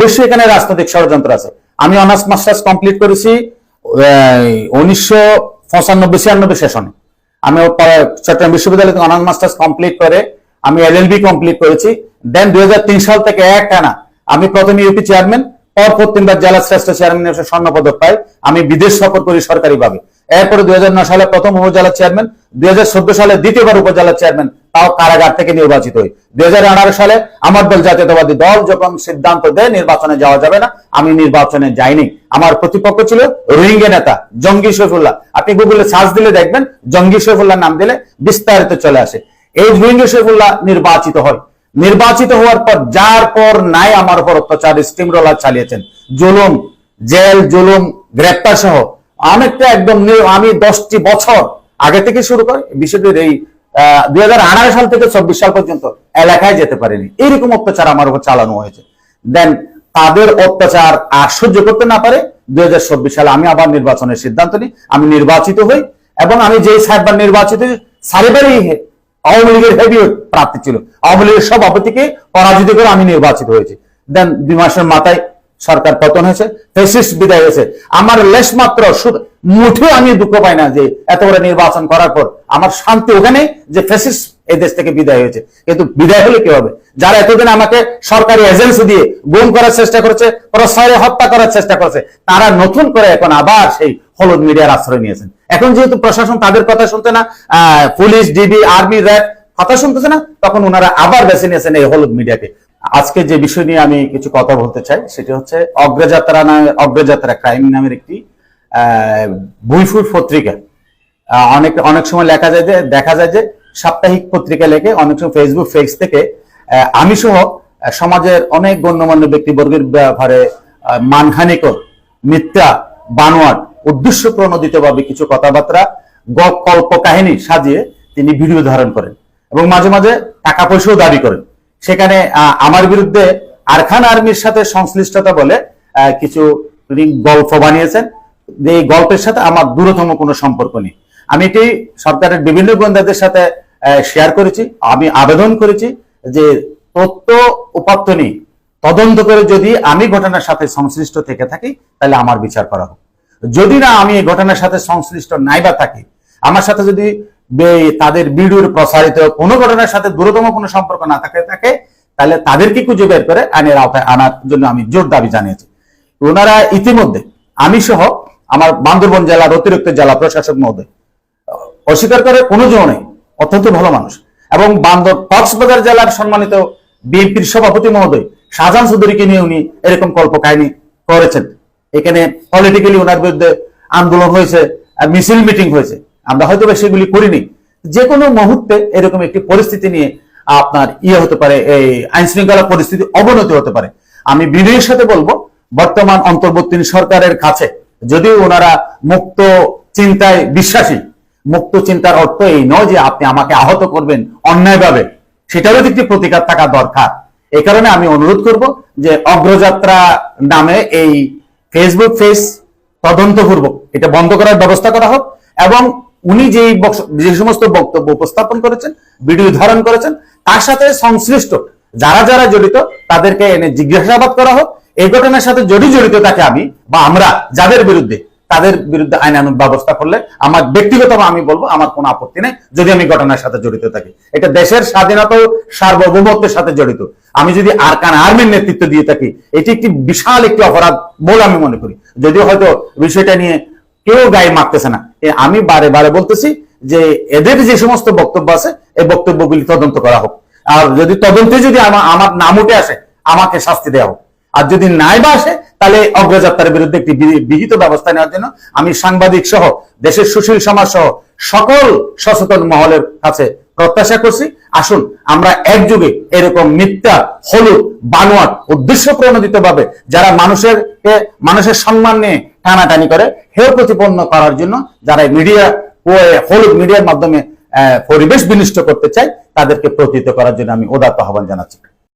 অবশ্যই এখানে রাজনৈতিক ষড়যন্ত্র আছে। আমি অনার্স মাস্টার্স কমপ্লিট করেছি উনিশশো পঁচানব্বই, ছিয়ানব্বই সেশনে। আমি চট্টগ্রাম বিশ্ববিদ্যালয় থেকে অনার্স মাস্টার্স কমপ্লিট করে আমি এলএলবি কমপ্লিট করেছি। দেন দুই হাজার তিন সাল থেকে এক টানা আমি প্রথম ইউপি চেয়ারম্যান পরপর তিনবার জেলা শ্রেষ্ঠ চেয়ারম্যান হিসেবে স্বর্ণ পদক পাই। আমি বিদেশ সফর করি সরকারিভাবে। এরপরে দুই হাজার নয় সালে প্রথম উপজেলা চেয়ারম্যান দুই হাজার চোদ্দ সালে দ্বিতীয়বার উপজেলা চেয়ারম্যান তাও কারাগার থেকে নির্বাচিত হই। দুই সালে আমার দল জাতীয়তাবাদী দল যখন সিদ্ধান্ত দেয় নির্বাচনে যাওয়া যাবে না, আমি নির্বাচনে যাইনি। আমার প্রতিপক্ষ ছিল রোহিঙ্গা নেতা জঙ্গি শৈফুল্লাহ আপনি গুগলে সার্চ দিলে দেখবেন জঙ্গি শৈফুল্লাহ নাম দিলে বিস্তারিত চলে আসে। এই রোহিঙ্গা শৈফুল্লাহ নির্বাচিত হয় নির্বাচিত হওয়ার পর যার পর নাই আমার উপর অত্যাচার স্টিম রোলার চালিয়েছেন। জুলুম, জেল, জুলুম গ্রেপ্তার সহ অনেকটা একদম আমি দশটি বছর আগে থেকে শুরু করে। বিশেষ এই দুই সাল থেকে চব্বিশ সাল পর্যন্ত এলাকায় যেতে পারিনি। এইরকম অত্যাচার আমার উপর চালানো হয়েছে। দেন তাদের অত্যাচার আর সহ্য করতে না পারে দুই সালে আমি আবার নির্বাচনের সিদ্ধান্ত নিই। আমি নির্বাচিত হই এবং আমি যেই সাহেববার নির্বাচিত সারিবারই আওয়ামী লীগের হেভি প্রার্থী ছিল। আওয়ামী লীগের সভাপতিকে পরাজিত করে আমি নির্বাচিত হয়েছি। দেন দুই মাসের মাথায় সরকার পতন হয়েছে ফেসিস্ট বিদায় হয়েছে। আমার লেশ মাত্র মুঠেও আমি দুঃখ পাই না যে এত বড় নির্বাচন করার পর আমার শান্তি ওখানে যে ফেসিস্ট এই দেশ থেকে বিদায় হয়েছে। কিন্তু বিদায় হলে কি হবে? যারা এতদিন আমাকে সরকারি এজেন্সি দিয়ে গুম করার চেষ্টা করেছে, প্রশ্রয়ে হত্যা করার চেষ্টা করেছে, তারা নতুন করে এখন আবার সেই হলুদ মিডিয়ার আশ্রয় নিয়েছেন। এখন যেহেতু প্রশাসন তাদের কথা শুনতে না পুলিশ, ডিবি, আর্মি, র্যাব, কথা শুনতেছে না, তখন ওনারা আবার বেছে নিয়েছেন এই হলুদ মিডিয়াকে। আজকে যে বিষয় নিয়ে আমি কিছু কথা বলতে চাই, সেটি হচ্ছে অগ্রযাত্রা নামে, অগ্রযাত্রা ক্রাইম নামের একটি বইফুট পত্রিকা। অনেক অনেক সময় লেখা যায় যে, দেখা যায় যে সাপ্তাহিক পত্রিকা লেখে, অনেক সময় ফেসবুক পেজ থেকে আমি সহ সমাজের অনেক গণ্যমান্য ব্যক্তিবর্গের ব্যাপারে মানহানিকর মিথ্যা, বানোয়াট, উদ্দেশ্য প্রণোদিত ভাবে কিছু কথাবার্তা গল্প কাহিনী সাজিয়ে তিনি ভিডিও ধারণ করেন এবং মাঝে মাঝে টাকা পয়সাও দাবি করেন। সেখানে আমার বিরুদ্ধে আরখান আর্মির সাথে সংশ্লিষ্টতা বলে কিছু গল্প বানিয়েছেন। যে এই গল্পের সাথে আমার দূরতম কোনো সম্পর্ক নেই। আমি এটি সরকারের বিভিন্ন গোয়েন্দাদের সাথে শেয়ার করেছি, আমি আবেদন করেছি যে তথ্য উপাত্ত নেই। তদন্ত করে যদি আমি ঘটনার সাথে সংশ্লিষ্ট থেকে থাকি, তাহলে আমার বিচার করা হোক। যদি না আমি এই ঘটনার সাথে সংশ্লিষ্ট নাই বা থাকি, আমার সাথে যদি তাদের ভিডিওর প্রসারিত কোনো ঘটনার সাথে দূরতম কোনো সম্পর্ক না থাকে থাকে, তাহলে তাদেরকে খুঁজে বের করে আইনের আওতায় আনার জন্য আমি জোর দাবি জানিয়েছি। ওনারা ইতিমধ্যে আমি সহ আমার বান্দরবন জেলার অতিরিক্ত জেলা প্রশাসক মহোদয় অস্বীকার করে কোনো জন্য নেই, অত্যন্ত ভালো মানুষ। এবং বান্দর কক্সবাজার জেলার সম্মানিত বিএনপির সভাপতি মহোদয়, শাহজাহান চৌধুরীকে নিয়ে উনি এরকম কল্প কাহিনী করেছেন। এখানে পলিটিক্যালি ওনার বিরুদ্ধে আন্দোলন হয়েছে মিছিল মিটিং হয়েছে। আমরা হয়তো বা সেগুলি করিনি। যে কোনো মুহূর্তে এরকম একটি পরিস্থিতি নিয়ে আপনার ইয়ে হতে পারে, এই আইন শৃঙ্খলা পরিস্থিতি অবনতি হতে পারে। আমি বিনয়ের সাথে বলব, বর্তমান অন্তর্বর্তী সরকারের কাছে যদিও ওনারা মুক্ত চিন্তায় বিশ্বাসী, মুক্ত চিন্তার অর্থ এই নয় যে আপনি আমাকে আহত করবেন অন্যায়ভাবে। সেটারও একটি প্রতিকার থাকা দরকার। এই কারণে আমি অনুরোধ করব যে অগ্রযাত্রা নামে এই ফেসবুক পেজ তদন্তপূর্বক এটা বন্ধ করার ব্যবস্থা করা হোক এবং উনি বক্স- যে সমস্ত বক্তব্য উপস্থাপন করেছেন, ভিডিও ধারণ করেছেন, তার সাথে সংশ্লিষ্ট যারা যারা জড়িত, তাদেরকে এনে জিজ্ঞাসাবাদ করা হোক। এই ঘটনার সাথে যদি জড়িত থাকে আমি বা আমরা যাদের বিরুদ্ধে, তাদের বিরুদ্ধে আইনানুগ ব্যবস্থা করলে আমার ব্যক্তিগত আমি বলব, আমার কোনো আপত্তি নেই যদি আমি ঘটনার সাথে জড়িত থাকি। এটা দেশের স্বাধীনতা সার্বভৌমত্বের সাথে জড়িত। আমি যদি আরকান আর্মির নেতৃত্ব দিয়ে থাকি, এটি একটি বিশাল একটি অপরাধ বলে আমি মনে করি। যদিও হয়তো বিষয়টা নিয়ে কেউ গায়ে মারতেছে না। আমি বারে বারে বলতেছি যে এদের যে সমস্ত বক্তব্য আছে, এই বক্তব্যগুলি তদন্ত করা হোক। আর যদি তদন্তে যদি আমার নাম উঠে আসে, আমাকে শাস্তি দেওয়া হোক। আর যদি নাই বা আসে, তাহলে অগ্রযাত্রার বিরুদ্ধে একটি বিহিত ব্যবস্থা নেওয়ার জন্য আমি সাংবাদিক সহ, দেশের সুশীল সমাজ সহ, সকল সচেতন মহলের কাছে প্রত্যাশা করছি। আসুন, আমরা একযোগে এরকম মিথ্যা, হলুদ, বানোয়াট উদ্দেশ্য প্রণোদিত ভাবে যারা মানুষের মানুষের সম্মান নিয়ে টানাটানি করে হেয় প্রতিপন্ন করার জন্য যারা মিডিয়া হলুদ মিডিয়ার মাধ্যমে পরিবেশ বিনিষ্ট করতে চায়, তাদেরকে প্রতিহিত করার জন্য আমি ওদাত আহ্বান জানাচ্ছি।